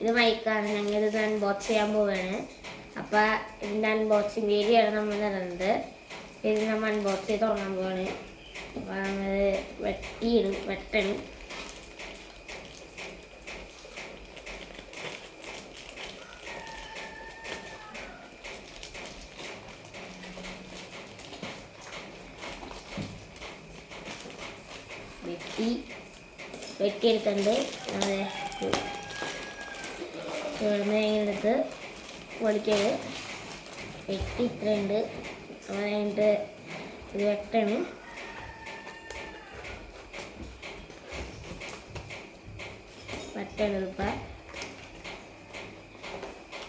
ഇത് മൈക്കാണ്. ഞങ്ങൾ ഇത് അൺബോക്സ് ചെയ്യാൻ പോവുകയാണ് അപ്പോൾ ഇതിന്റെ അൺബോക്സിംഗ് വീഡിയോ ആണ് നമ്മൾ നടന്നത്. ഇത് നമ്മൾ അൺബോക്സ് ചെയ്ത് തുടങ്ങാൻ പോവാണ്. അപ്പോൾ നമ്മൾ വെട്ടിയിടും വെട്ടണം. വെട്ടി വെട്ടിയെടുക്കണ്ട്. അതെ ഇങ്ങനെ എടുത്ത് പൊളിക്കത് വെട്ടി ഇത്രയുണ്ട്. അത് കഴിഞ്ഞിട്ട് ഇത് വെട്ടണം വെട്ടണത് ഇപ്പം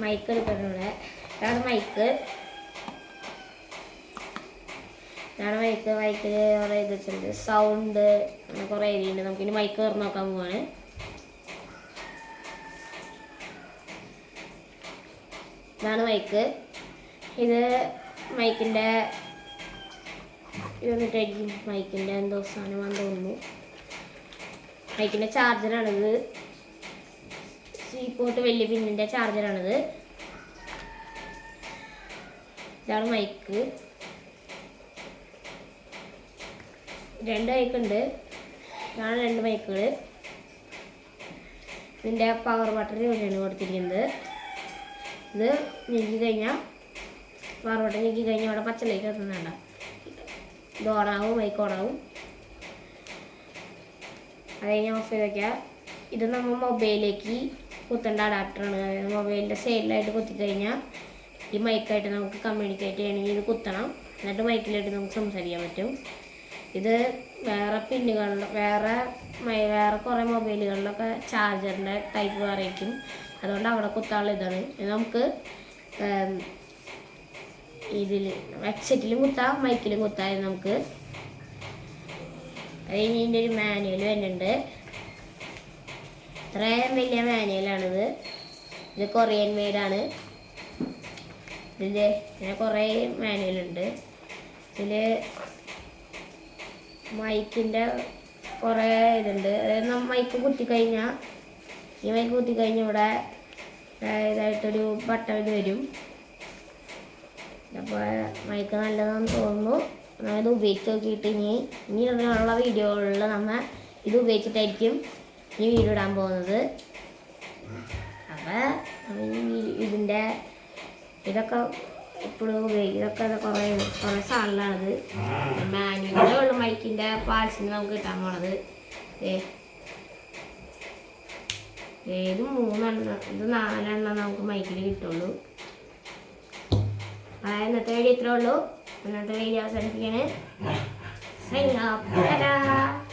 മൈക്ക് എടുക്കണം ഇവിടെ. ഇതാണ് മൈക്ക് ഇതാണ് മൈക്ക് മൈക്കിൽ കുറേ ഇത് വെച്ചിട്ടുണ്ട്. സൗണ്ട് അങ്ങനെ കുറേ എഴുതിയിട്ടുണ്ട് നമുക്കിനി മൈക്ക് തുറന്നു നോക്കാൻ പോവാണ്. ഇതാണ് മൈക്ക് ഇത് മൈക്കിന്റെ ഇത് വന്നിട്ടായിരിക്കും മൈക്കിന്റെ എന്തോ സാധനമാണെന്ന് തോന്നുന്നു. മൈക്കിന്റെ ചാർജറാണിത് സി പോട്ട് വലിയ പിന്നിന്റെ ചാർജറാണിത് ഇതാണ് മൈക്ക് രണ്ട് മൈക്കുണ്ട് ഇതാണ് രണ്ട് മൈക്കുകൾ ഇതിന്റെ പവർ ബട്ടൺ ഇവിടെയാണ് കൊടുത്തിരിക്കുന്നത്. ഇത് ഞെക്കി കഴിഞ്ഞാൽ ബട്ടൺ ഞെക്കി കഴിഞ്ഞാൽ അവിടെ പച്ചലേക്ക് എത്തുന്നുണ്ട ഇത് ഓണാവും മൈക്ക് ഓണാവും അത് കഴിഞ്ഞാൽ ഓഫ് ചെയ്ത് വയ്ക്കുക ഇത് നമ്മൾ മൊബൈലിലേക്ക് കുത്തേണ്ട അഡാപ്റ്ററാണ് മൊബൈലിന്റെ സൈഡിലായിട്ട് കുത്തിക്കഴിഞ്ഞാൽ ഈ മൈക്കായിട്ട് നമുക്ക് കമ്മ്യൂണിക്കേറ്റ് ചെയ്യണമെങ്കിൽ ഇത് കുത്തണം. എന്നിട്ട് മൈക്കിലായിട്ട് നമുക്ക് സംസാരിക്കാൻ പറ്റും. ഇത് വേറെ പിന്നുകളിൽ വേറെ വേറെ കുറേ മൊബൈലുകളിലൊക്കെ ചാർജറിന്റെ ടൈപ്പ് വേറെയായിരിക്കും അതുകൊണ്ട് അവിടെ കുത്താനുള്ള ഇതാണ്. ഇത് നമുക്ക് ഇതിൽ ഹെഡ്സെറ്റിലും കുത്താം മൈക്കിലും കുത്താം നമുക്ക്. അത് ഇനി ഇതിന്റെ ഒരു മാനുവൽ വരുന്നുണ്ട്. ഇത്രയും വലിയ മാനുവലാണിത് ഇത് കൊറിയൻ മെയ്ഡാണ് ഇതിന്റെ ഇങ്ങനെ കുറേ മാനുവലുണ്ട് ഇതിൽ മൈക്കിന്റെ കുറേ ഇതുണ്ട്. അതായത് മൈക്ക് കുത്തിക്കഴിഞ്ഞാൽ ഈ മൈക്ക് കുത്തിക്കഴിഞ്ഞാൽ ഇവിടെ ഇതായിട്ടൊരു ബട്ടൺ ഇത് വരും. അപ്പോൾ മൈക്ക് നല്ലതാണെന്ന് തോന്നുന്നു. നമ്മളിത് ഉപയോഗിച്ച് നോക്കിയിട്ട് ഇനി ഇനി ഉള്ള വീഡിയോകളിൽ നമ്മൾ ഇത് ഉപയോഗിച്ചിട്ടായിരിക്കും ഈ വീഡിയോ ഇടാൻ പോകുന്നത്. അപ്പോൾ ഇതിന്റെ ഇതൊക്കെ ഇപ്പോഴും ഉപയോഗിക്കും ഇതൊക്കെ ഇത് കുറേ കുറേ സാധനങ്ങളാണിത്. മാനുവലേ ഉള്ളു മൈക്കിന്റെ പാഴ്സിന് നമുക്ക് കിട്ടാൻ പോണത്. ഏത് മൂന്നെണ്ണം ഇത് നാലെണ്ണം നമുക്ക് മൈക്കിൽ കിട്ടുള്ളൂ. ആ ഇന്നത്തെ വീഡിയോ ഇത്രേ ഉള്ളൂ. ഇന്നത്തെ വീഡിയോ അവസാനിപ്പിക്കണേ.